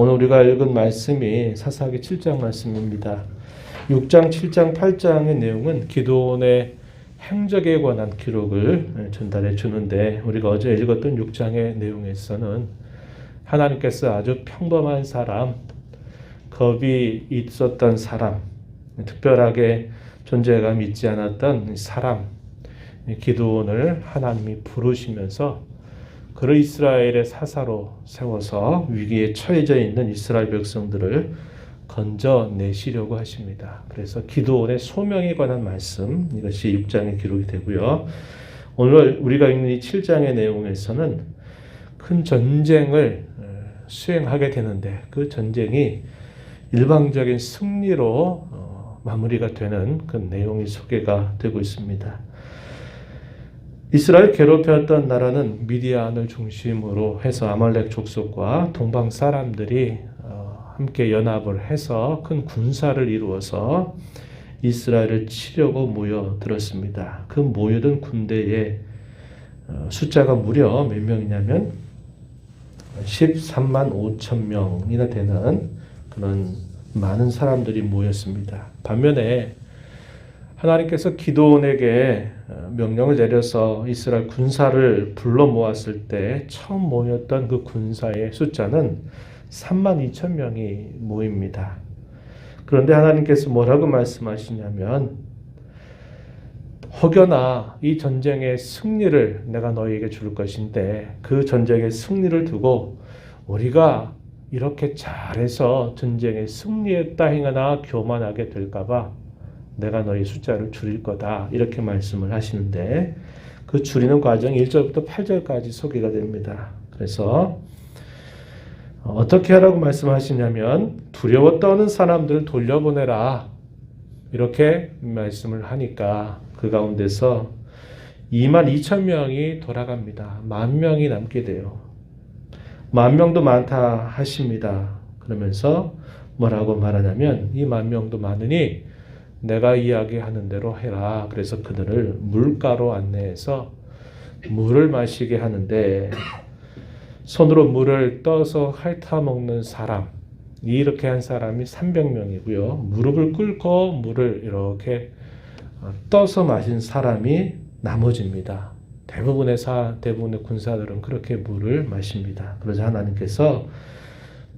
오늘 우리가 읽은 말씀이 사사기 7장 말씀입니다. 6장, 7장, 8장의 내용은 기도원의 행적에 관한 기록을 전달해 주는데 우리가 어제 읽었던 6장의 내용에서는 하나님께서 아주 평범한 사람, 겁이 있었던 사람, 특별하게 존재감 있지 않았던 사람, 기도원을 하나님이 부르시면서 그를 이스라엘의 사사로 세워서 위기에 처해져 있는 이스라엘 백성들을 건져내시려고 하십니다. 그래서 기도원의 소명에 관한 말씀 이것이 6장에 기록이 되고요. 오늘 우리가 읽는 이 7장의 내용에서는 큰 전쟁을 어, 수행하게 되는데 그 전쟁이 일방적인 승리로 어, 마무리가 되는 그 내용이 소개가 되고 있습니다. 이스라엘 괴롭혔던 나라는 미디안을 중심으로 해서 아말렉 족속과 동방 사람들이 어, 함께 연합을 해서 큰 군사를 이루어서 이스라엘을 치려고 모여들었습니다. 그 모여든 군대의 어, 숫자가 무려 몇 명이냐면 13만 5천 명이나 되는 그런 많은 사람들이 모였습니다. 반면에 하나님께서 기도원에게 어, 명령을 내려서 이스라엘 군사를 불러 모았을 때 처음 모였던 그 군사의 숫자는 3만 2천 명이 모입니다. 그런데 하나님께서 뭐라고 말씀하시냐면 혹여나 이 전쟁의 승리를 내가 너희에게 줄 것인데 그 전쟁의 승리를 두고 우리가 이렇게 잘해서 전쟁에 승리했다 행하나 교만하게 될까봐 내가 너희 숫자를 줄일 거다. 이렇게 말씀을 하시는데 그 줄이는 과정이 1절부터 8절까지 소개가 됩니다. 그래서 어떻게 하라고 말씀하시냐면 두려워 떠는 사람들을 돌려보내라. 이렇게 말씀을 하니까 그 가운데서 2만 2천 명이 돌아갑니다. 만 명이 남게 돼요. 만 명도 많다 하십니다. 그러면서 뭐라고 말하냐면 이 만 명도 많으니 내가 이야기하는 대로 해라. 그래서 그들을 물가로 안내해서 물을 마시게 하는데 손으로 물을 떠서 핥아 먹는 사람 이렇게 한 사람이 300명이고요. 무릎을 꿇고 물을 이렇게 떠서 마신 사람이 나머지입니다. 대부분의 사 대부분의 군사들은 그렇게 물을 마십니다. 그러자 하나님께서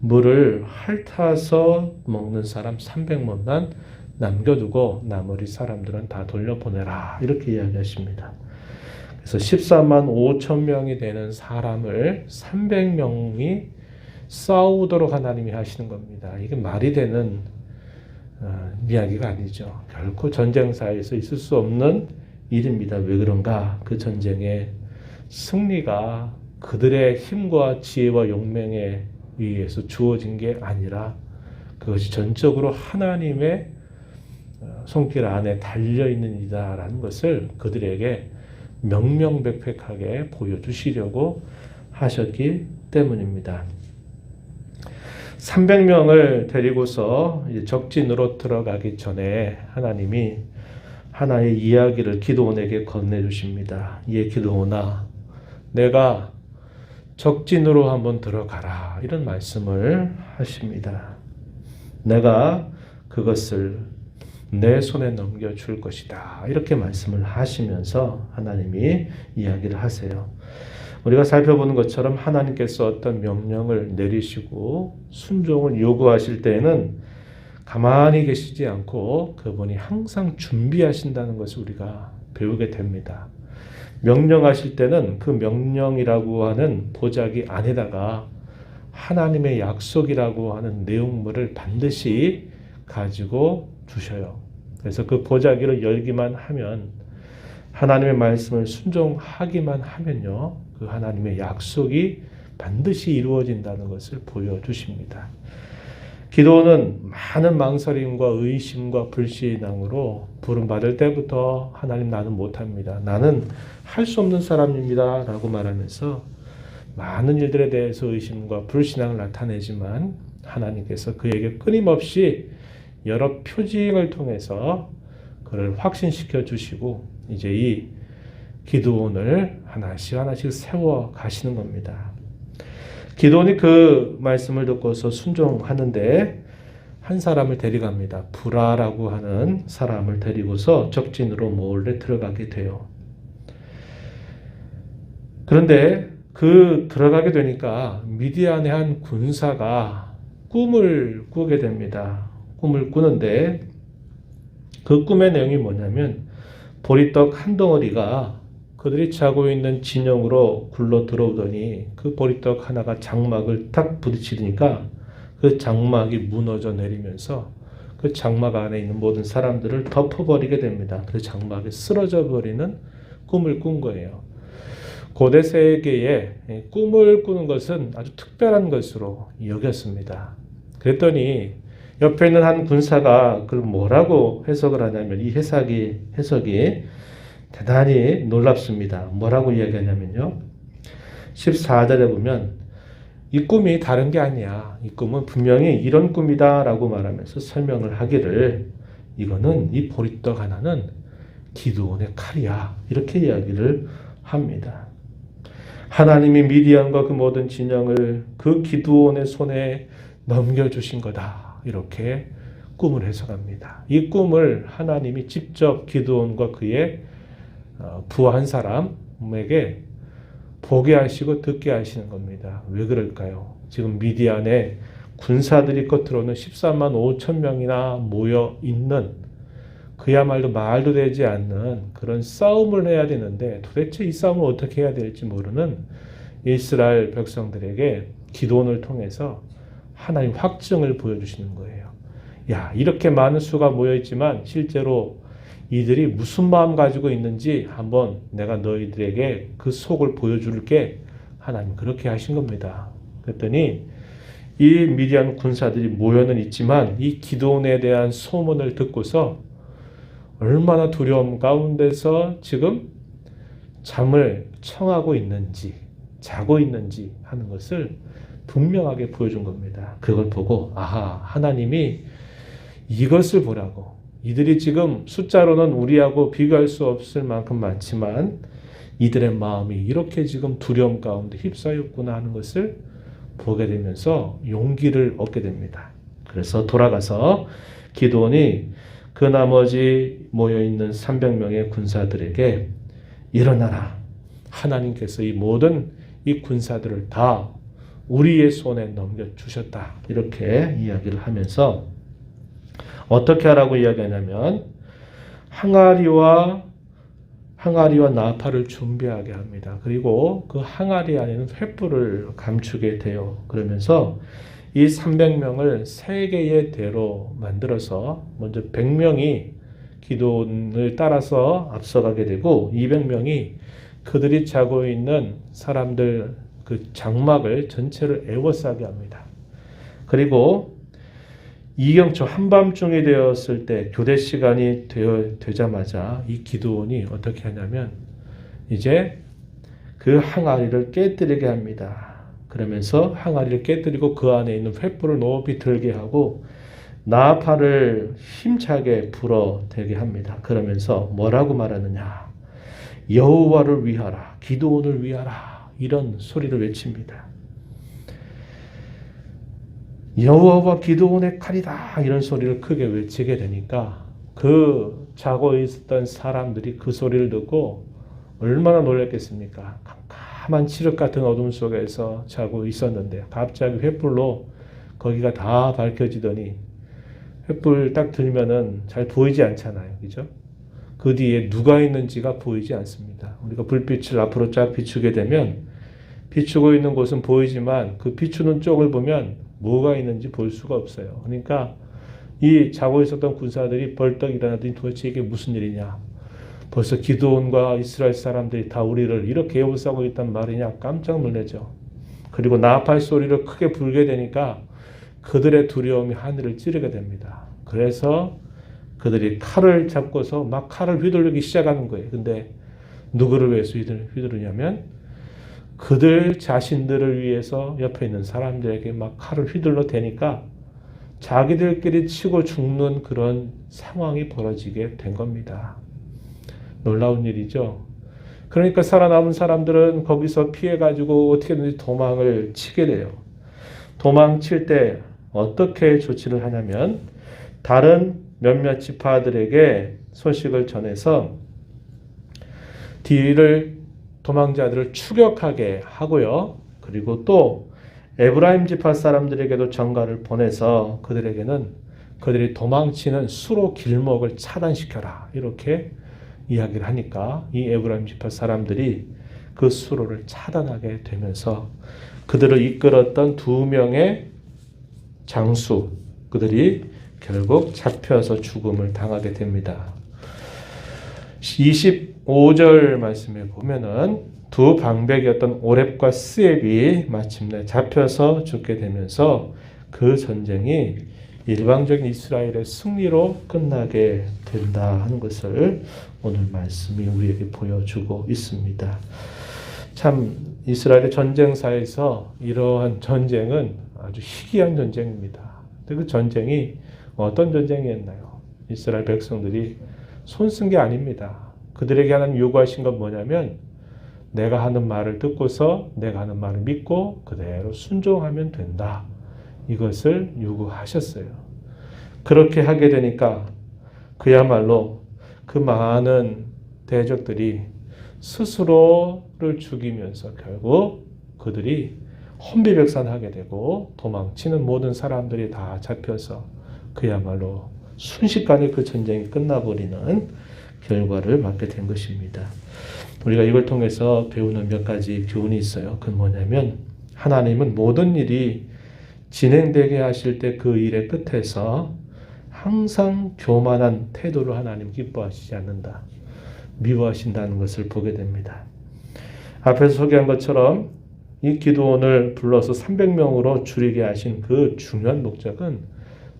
물을 핥아서 먹는 사람 300명만 남겨두고 나머지 사람들은 다 돌려보내라. 이렇게 이야기하십니다. 그래서 14만 5천 명이 되는 사람을 300명이 싸우도록 하나님이 하시는 겁니다. 이게 말이 되는 어, 이야기가 아니죠. 결코 전쟁사에서 있을 수 없는 일입니다. 왜 그런가? 그 전쟁의 승리가 그들의 힘과 지혜와 용맹에 의해서 주어진 게 아니라 그것이 전적으로 하나님의 손길 안에 달려 있는 이다라는 것을 그들에게 명명백백하게 보여주시려고 하셨기 때문입니다. 300명을 데리고서 적진으로 들어가기 전에 하나님이 하나의 이야기를 기도원에게 건네주십니다. 예, 기도원아, 내가 적진으로 한번 들어가라. 이런 말씀을 하십니다. 내가 그것을 내 손에 넘겨줄 것이다. 이렇게 말씀을 하시면서 하나님이 이야기를 하세요. 우리가 살펴보는 것처럼 하나님께서 어떤 명령을 내리시고 순종을 요구하실 때에는 가만히 계시지 않고 그분이 항상 준비하신다는 것을 우리가 배우게 됩니다. 명령하실 때는 그 명령이라고 하는 보자기 안에다가 하나님의 약속이라고 하는 내용물을 반드시 가지고 두셔요. 그래서 그 보자기를 열기만 하면 하나님의 말씀을 순종하기만 하면요. 그 하나님의 약속이 반드시 이루어진다는 것을 보여주십니다. 기도는 많은 망설임과 의심과 불신앙으로 부름받을 때부터 하나님 나는 못합니다. 나는 할 수 없는 사람입니다. 라고 말하면서 많은 일들에 대해서 의심과 불신앙을 나타내지만 하나님께서 그에게 끊임없이 여러 표징을 통해서 그를 확신시켜 주시고 이제 이 기도원을 하나씩 하나씩 세워 가시는 겁니다. 기도원이 그 말씀을 듣고서 순종하는데 한 사람을 데려갑니다. 부라라고 하는 사람을 데리고서 적진으로 몰래 들어가게 돼요. 그런데 그 들어가게 되니까 미디안의 한 군사가 꿈을 꾸게 됩니다. 꿈을 꾸는데 그 꿈의 내용이 뭐냐면 보리떡 한 덩어리가 그들이 자고 있는 진영으로 굴러 들어오더니 그 보리떡 하나가 장막을 탁 부딪히니까 그 장막이 무너져 내리면서 그 장막 안에 있는 모든 사람들을 덮어버리게 됩니다. 그 장막이 쓰러져 버리는 꿈을 꾼 거예요. 고대 세계에 꿈을 꾸는 것은 아주 특별한 것으로 여겼습니다. 그랬더니 옆에 있는 한 군사가 그걸 뭐라고 해석을 하냐면 이 해석이 해석이 대단히 놀랍습니다. 뭐라고 이야기하냐면요. 14절에 보면 이 꿈이 다른 게 아니야. 이 꿈은 분명히 이런 꿈이다라고 말하면서 설명을 하기를 이거는 이 보리떡 하나는 기도원의 칼이야. 이렇게 이야기를 합니다. 하나님이 미디안과 그 모든 진영을 그 기도원의 손에 넘겨주신 거다. 이렇게 꿈을 해석합니다. 이 꿈을 하나님이 직접 기도원과 그의 어, 부한 사람에게 보게 하시고 듣게 하시는 겁니다. 왜 그럴까요? 지금 미디안에 군사들이 겉으로는 13만 5천 명이나 모여 있는 그야말로 말도 되지 않는 그런 싸움을 해야 되는데 도대체 이 싸움을 어떻게 해야 될지 모르는 이스라엘 백성들에게 기도원을 통해서 하나님 확증을 보여주시는 거예요. 야, 이렇게 많은 수가 모여 있지만 실제로 이들이 무슨 마음 가지고 있는지 한번 내가 너희들에게 그 속을 보여줄게 하나님 그렇게 하신 겁니다. 그랬더니 이 미디안 군사들이 모여는 있지만 이 기도원에 대한 소문을 듣고서 얼마나 두려움 가운데서 지금 잠을 청하고 있는지 자고 있는지 하는 것을 분명하게 보여준 겁니다. 그걸 보고 아하 하나님이 이것을 보라고 이들이 지금 숫자로는 우리하고 비교할 수 없을 만큼 많지만 이들의 마음이 이렇게 지금 두려움 가운데 휩싸였구나 하는 것을 보게 되면서 용기를 얻게 됩니다. 그래서 돌아가서 기도원이 그 나머지 모여 있는 300명의 군사들에게 일어나라. 하나님께서 이 모든 이 군사들을 다 우리의 손에 넘겨 주셨다. 이렇게 이야기를 하면서 어떻게 하라고 이야기하냐면 항아리와 항아리와 나팔을 준비하게 합니다. 그리고 그 항아리 안에는 횃불을 감추게 돼요. 그러면서 이 300명을 세 개의 대로 만들어서 먼저 100명이 기도를 따라서 앞서가게 되고 200명이 그들이 자고 있는 사람들 그 장막을 전체를 에워싸게 합니다. 그리고 이경초 한밤중이 되었을 때 교대 시간이 되어, 되자마자 이 기도원이 어떻게 하냐면 이제 그 항아리를 깨뜨리게 합니다. 그러면서 항아리를 깨뜨리고 그 안에 있는 횃불을 높이 들게 하고 나팔을 힘차게 불어 대게 합니다. 그러면서 뭐라고 말하느냐? 여호와를 위하라, 기도원을 위하라 이런 소리를 외칩니다. 여호와와 기도원의 칼이다 이런 소리를 크게 외치게 되니까 그 자고 있었던 사람들이 그 소리를 듣고 얼마나 놀랐겠습니까? 캄캄한 칠흑 같은 어둠 속에서 자고 있었는데 갑자기 횃불로 거기가 다 밝혀지더니 횃불 딱 들면은 잘 보이지 않잖아요. 그죠? 그 뒤에 누가 있는지가 보이지 않습니다. 우리가 불빛을 앞으로 쫙 비추게 되면 비추고 있는 곳은 보이지만 그 비추는 쪽을 보면 뭐가 있는지 볼 수가 없어요. 그러니까 이 자고 있었던 군사들이 벌떡 일어나더니 도대체 이게 무슨 일이냐. 벌써 기도원과 이스라엘 사람들이 다 우리를 이렇게 에워싸고 있단 말이냐 깜짝 놀라죠. 그리고 나팔 소리를 크게 불게 되니까 그들의 두려움이 하늘을 찌르게 됩니다. 그래서 그들이 칼을 잡고서 막 칼을 휘두르기 시작하는 거예요. 근데 누구를 위해서 휘두르냐면 그들 자신들을 위해서 옆에 있는 사람들에게 막 칼을 휘둘러 대니까 자기들끼리 치고 죽는 그런 상황이 벌어지게 된 겁니다. 놀라운 일이죠. 그러니까 살아남은 사람들은 거기서 피해가지고 어떻게든지 도망을 치게 돼요. 도망칠 때 어떻게 조치를 하냐면 다른 몇몇 지파들에게 소식을 전해서 뒤를 도망자들을 추격하게 하고요. 그리고 또 에브라임 지파 사람들에게도 전가를 보내서 그들에게는 그들이 도망치는 수로 길목을 차단시켜라 이렇게 이야기를 하니까 이 에브라임 지파 사람들이 그 수로를 차단하게 되면서 그들을 이끌었던 두 명의 장수 그들이 결국 잡혀서 죽음을 당하게 됩니다. 25절 말씀에 보면은 두 방백이었던 오렙과 스앱이 마침내 잡혀서 죽게 되면서 그 전쟁이 일방적인 이스라엘의 승리로 끝나게 된다 하는 것을 오늘 말씀이 우리에게 보여주고 있습니다. 참 이스라엘의 전쟁사에서 이러한 전쟁은 아주 희귀한 전쟁입니다. 그 전쟁이 어떤 전쟁이었나요? 이스라엘 백성들이 손쓴 게 아닙니다. 그들에게 하는 요구하신 건 뭐냐면 내가 하는 말을 듣고서 내가 하는 말을 믿고 그대로 순종하면 된다. 이것을 요구하셨어요. 그렇게 하게 되니까 그야말로 그 많은 대적들이 스스로를 죽이면서 결국 그들이 혼비백산하게 되고 도망치는 모든 사람들이 다 잡혀서 그야말로 순식간에 그 전쟁이 끝나버리는 결과를 맞게 된 것입니다. 우리가 이걸 통해서 배우는 몇 가지 교훈이 있어요. 그건 뭐냐면 하나님은 모든 일이 진행되게 하실 때 그 일의 끝에서 항상 교만한 태도를 하나님 기뻐하시지 않는다. 미워하신다는 것을 보게 됩니다. 앞에서 소개한 것처럼 이 기도원을 불러서 300명으로 줄이게 하신 그 중요한 목적은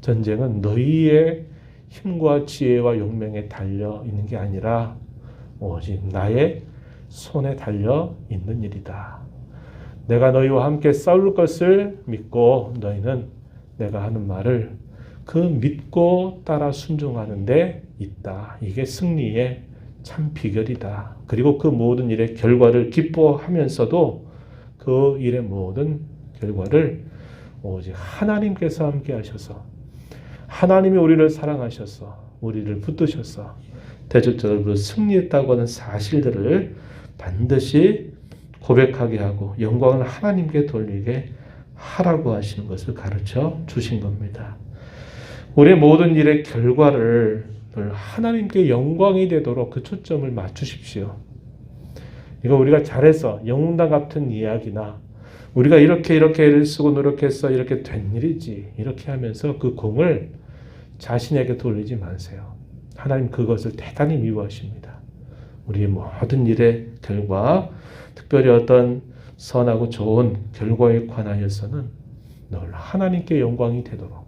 전쟁은 너희의 힘과 지혜와 용맹에 달려 있는 게 아니라 오직 나의 손에 달려 있는 일이다. 내가 너희와 함께 싸울 것을 믿고 너희는 내가 하는 말을 그 믿고 따라 순종하는데 있다. 이게 승리의 참 비결이다. 그리고 그 모든 일의 결과를 기뻐하면서도 그 일의 모든 결과를 오직 하나님께서 함께 하셔서 하나님이 우리를 사랑하셔서 우리를 붙드셔서 대적적으로 승리했다고 하는 사실들을 반드시 고백하게 하고 영광을 하나님께 돌리게 하라고 하시는 것을 가르쳐 주신 겁니다. 우리의 모든 일의 결과를 하나님께 영광이 되도록 그 초점을 맞추십시오. 이거 우리가 잘해서 영웅당 같은 이야기나 우리가 이렇게 이렇게 애를 쓰고 노력해서 이렇게 된 일이지 이렇게 하면서 그 공을 자신에게 돌리지 마세요. 하나님 그것을 대단히 미워하십니다. 우리의 모든 일의 결과, 특별히 어떤 선하고 좋은 결과에 관하여서는 늘 하나님께 영광이 되도록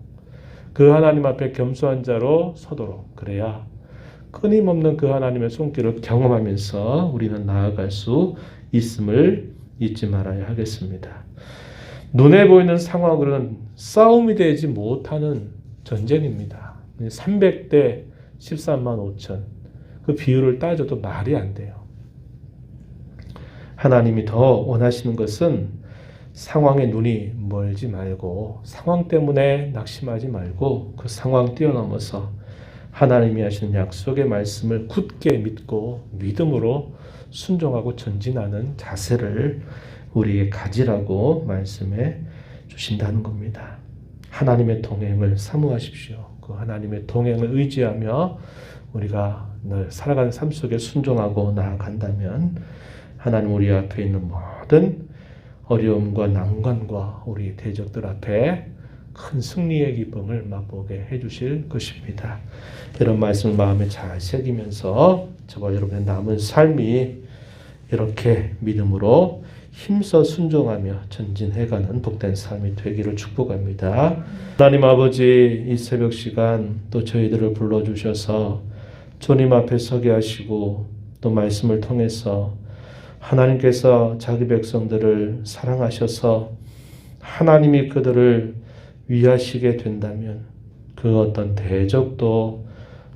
그 하나님 앞에 겸손한 자로 서도록 그래야 끊임없는 그 하나님의 손길을 경험하면서 우리는 나아갈 수 있음을 잊지 말아야 하겠습니다. 눈에 보이는 상황으로는 싸움이 되지 못하는 전쟁입니다. 300대 13만 5천. 그 비율을 따져도 말이 안 돼요. 하나님이 더 원하시는 것은 상황에 눈이 멀지 말고 상황 때문에 낙심하지 말고 그 상황 뛰어넘어서 하나님이 하시는 약속의 말씀을 굳게 믿고 믿음으로 순종하고 전진하는 자세를 우리에게 가지라고 말씀해 주신다는 겁니다. 하나님의 동행을 사모하십시오. 그 하나님의 동행을 의지하며 우리가 늘 살아가는 삶 속에 순종하고 나아간다면 하나님 우리 앞에 있는 모든 어려움과 난관과 우리 대적들 앞에 큰 승리의 기쁨을 맛보게 해주실 것입니다. 이런 말씀 마음에 잘 새기면서 저와 여러분의 남은 삶이 이렇게 믿음으로 힘써 순종하며 전진해가는 복된 삶이 되기를 축복합니다. 하나님 아버지 이 새벽 시간 또 저희들을 불러주셔서 주님 앞에 서게 하시고 또 말씀을 통해서 하나님께서 자기 백성들을 사랑하셔서 하나님이 그들을 위하시게 된다면 그 어떤 대적도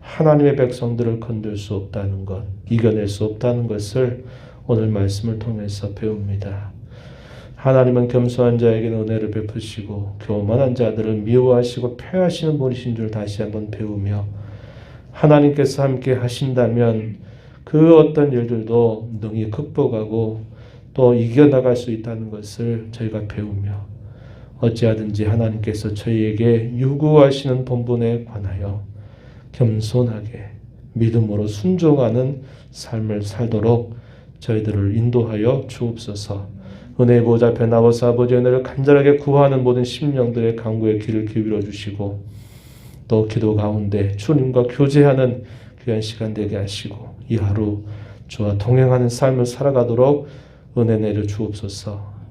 하나님의 백성들을 건들 수 없다는 것, 이겨낼 수 없다는 것을 오늘 말씀을 통해서 배웁니다. 하나님은 겸손한 자에게 은혜를 베푸시고 교만한 자들을 미워하시고 폐하시는 분이신 줄 다시 한번 배우며 하나님께서 함께 하신다면 그 어떤 일들도 능히 극복하고 또 이겨나갈 수 있다는 것을 저희가 배우며 어찌하든지 하나님께서 저희에게 요구하시는 본분에 관하여 겸손하게 믿음으로 순종하는 삶을 살도록 저희들을 인도하여 주옵소서. 은혜의 보좌 나와서 아버지 은혜를 간절하게 구하는 모든 심령들의 강구의 길을 기울여 주시고 또 기도 가운데 주님과 교제하는 귀한 시간 되게 하시고 이 하루 주와 동행하는 삶을 살아가도록 은혜 내려 주옵소서.